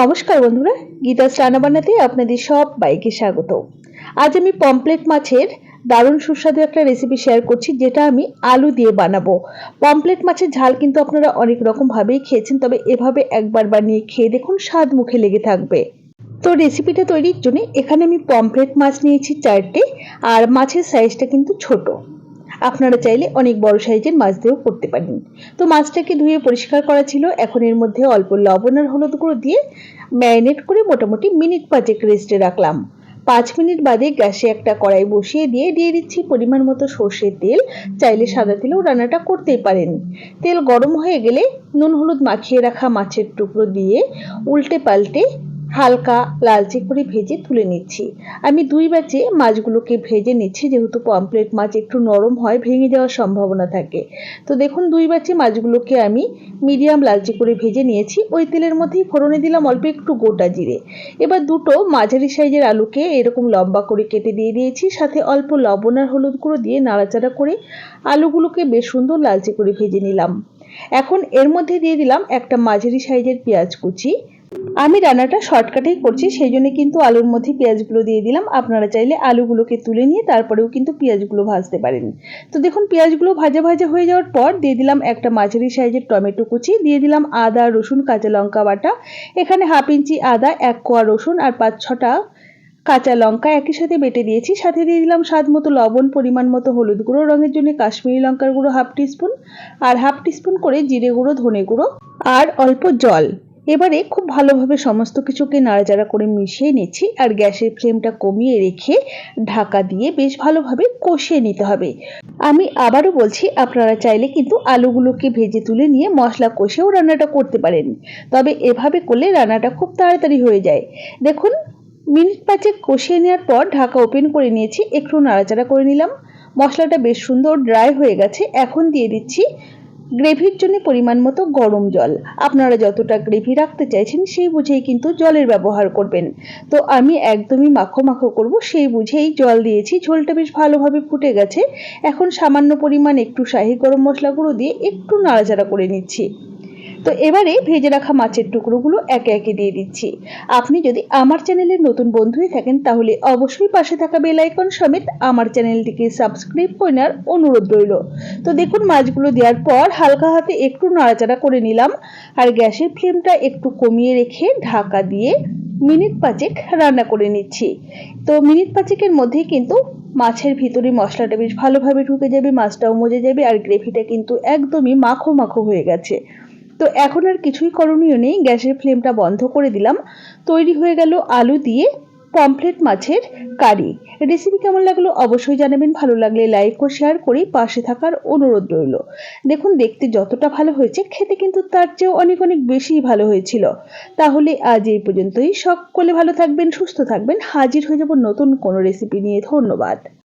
নমস্কার বন্ধুরা গীতা রান্না বানাতে আপনাদের সব বাইকে স্বাগত। আজ আমি পমপ্লেট মাছের দারুণ সুস্বাদু একটা রেসিপি শেয়ার করছি, যেটা আমি আলু দিয়ে বানাবো। পমপ্লেট মাছের ঝাল কিন্তু আপনারা অনেক রকম ভাবেই খেয়েছেন, তবে এভাবে একবার বানিয়ে খেয়ে দেখুন স্বাদ মুখে লেগে থাকবে। তো রেসিপিটা তৈরির জন্য এখানে আমি পমপ্লেট মাছ নিয়েছি চারটে, আর মাছের সাইজটা কিন্তু ছোট। আপনারা চাইলে অনেক বড় সাইজের মাছ দিয়েও করতে পারেন। তো মাছটাকে ধুয়ে পরিষ্কার করা ছিল। এখন এর মধ্যে অল্প লবণ আর হলুদ গুঁড়ো দিয়ে ম্যারিনেট করে মোটামুটি মিনিট পাঁচেক রেস্টে রাখলাম। পাঁচ মিনিট বাদে গ্যাসে একটা কড়াই বসিয়ে দিয়ে দিয়ে দিচ্ছি পরিমাণ মতো সর্ষের তেল। চাইলে সাদা তেলেও রান্নাটা করতেই পারেন। তেল গরম হয়ে গেলে নুন হলুদ মাখিয়ে রাখা মাছের টুকরো দিয়ে উল্টে পাল্টে হালকা লালচে করে ভেজে তুলে নিচ্ছি। আমি দুই ব্যাচে মাছগুলোকে ভেজে নিচ্ছি, যেহেতু পমপ্লেট মাছ একটু নরম হয়, ভেঙে যাওয়ার সম্ভাবনা থাকে। তো দেখুন, দুই ব্যাচে মাছগুলোকে আমি মিডিয়াম লালচে করে ভেজে নিয়েছি। ওই তেলের মধ্যেই ফোড়নে দিলাম অল্প একটু গোটা জিরে। এবার দুটো মাঝারি সাইজের আলুকে এরকম লম্বা করে কেটে দিয়ে দিয়েছি, সাথে অল্প লবণ আর হলুদ গুঁড়ো দিয়ে নাড়াচাড়া করে আলুগুলোকে বেশ সুন্দর লালচে করে ভেজে নিলাম। এখন এর মধ্যে দিয়ে দিলাম একটা মাঝারি সাইজের পেঁয়াজ কুচি। আমি রান্নাটা শর্টকাটেই করছি, সেই জন্য কিন্তু আলুর মধ্যে পেঁয়াজগুলো দিয়ে দিলাম। আপনারা চাইলে আলুগুলোকে তুলে নিয়ে তারপরেও কিন্তু পেঁয়াজগুলো ভাজতে পারেন। তো দেখুন, পেঁয়াজগুলো ভাজা ভাজা হয়ে যাওয়ার পর দিয়ে দিলাম একটা মাঝারি সাইজের টমেটো কুচি, দিয়ে দিলাম আদা, রসুন, কাঁচা লঙ্কা বাটা। এখানে হাফ ইঞ্চি আদা, এক কোয়া রসুন আর পাঁচ ছটা কাঁচা লঙ্কা একই সাথে বেটে দিয়েছি। সাথে দিয়ে দিলাম স্বাদ মতো লবণ, পরিমাণ মতো হলুদ গুঁড়ো, রঙের জন্য কাশ্মীরি লঙ্কার গুঁড়ো হাফ টিস্পুন। আর হাফ টিস্পুন করে জিরে গুঁড়ো, ধনে গুঁড়ো আর অল্প জল। এবারে খুব ভালোভাবে সমস্ত কিছুকে নাড়াচাড়া করে মিশিয়ে নিচ্ছি আর গ্যাসের ফ্লেমটা কমিয়ে রেখে ঢাকা দিয়ে বেশ ভালোভাবে কষিয়ে নিতে হবে। আমি আবারও বলছি, আপনারা চাইলে কিন্তু আলুগুলোকে ভেজে তুলে নিয়ে মশলা কষেও রান্নাটা করতে পারেন। তবে এভাবে করলে রান্নাটা খুব তাড়াতাড়ি হয়ে যায়। দেখুন, মিনিট পাঁচেক কষিয়ে নেওয়ার পর ঢাকা ওপেন করে নিয়েছি, একটু নাড়াচাড়া করে নিলাম। মশলাটা বেশ সুন্দর ড্রাই হয়ে গেছে, এখন দিয়ে দিচ্ছি গ্রেভির জন্য পরিমাণ মতো গরম জল। আপনারা যতটা গ্রেভি রাখতে চাইছেন, সেই বুঝেই কিন্তু জলের ব্যবহার করবেন। তো আমি একদমই মাখো মাখো করব, সেই বুঝেই জল দিয়েছি। ঝোলটা বেশ ভালোভাবে ফুটে গেছে। এখন সামান্য পরিমাণ একটু শাহি গরম মশলা গুঁড়ো দিয়ে একটু নাড়াচাড়া করে নিচ্ছি। তো এবারে ভেজে রাখা মাছের টুকরোগুলো একে একে দিয়ে দিচ্ছি। আপনি যদি আমার চ্যানেলের নতুন বন্ধু হয়ে থাকেন, তাহলে অবশ্যই পাশে থাকা বেল আইকন সমেত আমার চ্যানেলটিকে সাবস্ক্রাইব করে নেওয়ার অনুরোধ রইল। তো দেখুন, মাছগুলো দেওয়ার পর হালকা হাতে একটু নাড়াচাড়া করে নিলাম আর গ্যাসের ফ্লেমটা একটু কমিয়ে রেখে ঢাকা দিয়ে মিনিট পাঁচেক রান্না করে নিচ্ছি। তো মিনিট পাঁচেকের মধ্যেই কিন্তু মাছের ভিতরে মশলাটা বেশ ভালোভাবে ঢুকে যাবে, মাছটাও মজে যাবে আর গ্রেভিটা কিন্তু একদমই মাখো মাখো হয়ে গেছে। তো এখন আর কিছুই করণীয় নেই, গ্যাসের ফ্লেমটা বন্ধ করে দিলাম। তৈরি হয়ে গেল আলু দিয়ে পমফ্লেট মাছের কারি। রেসিপি কেমন লাগল অবশ্যই জানাবেন, ভালো লাগলে লাইক ও শেয়ার করে পাশে থাকার অনুরোধ রইল। দেখুন, দেখতে যতটা ভালো হয়েছে, খেতে কিন্তু তার চেয়েও অনেক অনেক বেশি ভালো হয়েছিল। তাহলে আজ এই পর্যন্তই। সকলে ভালো থাকবেন, সুস্থ থাকবেন। হাজির হয়ে যাব নতুন কোনো রেসিপি নিয়ে। ধন্যবাদ।